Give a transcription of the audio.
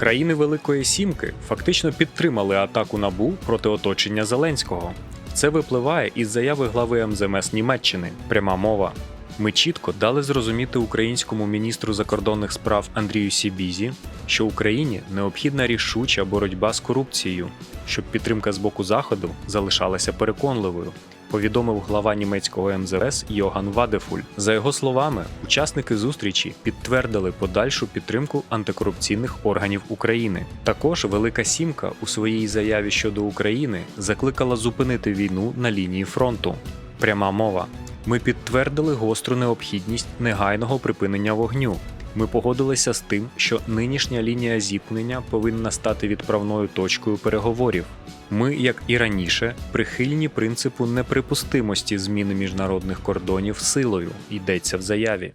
Країни Великої Сімки фактично підтримали атаку НАБУ проти оточення Зеленського. Це випливає із заяви глави МЗМС Німеччини. Пряма мова. Ми чітко дали зрозуміти українському міністру закордонних справ Андрію Сібізі, що Україні необхідна рішуча боротьба з корупцією, щоб підтримка з боку Заходу залишалася переконливою. Повідомив глава німецького МЗС Йоган Вадефуль. За його словами, учасники зустрічі підтвердили подальшу підтримку антикорупційних органів України. Також Велика Сімка у своїй заяві щодо України закликала зупинити війну на лінії фронту. Пряма мова. Ми підтвердили гостру необхідність негайного припинення вогню. Ми погодилися з тим, що нинішня лінія зіткнення повинна стати відправною точкою переговорів. Ми, як і раніше, прихильні принципу неприпустимості зміни міжнародних кордонів силою, йдеться в заяві.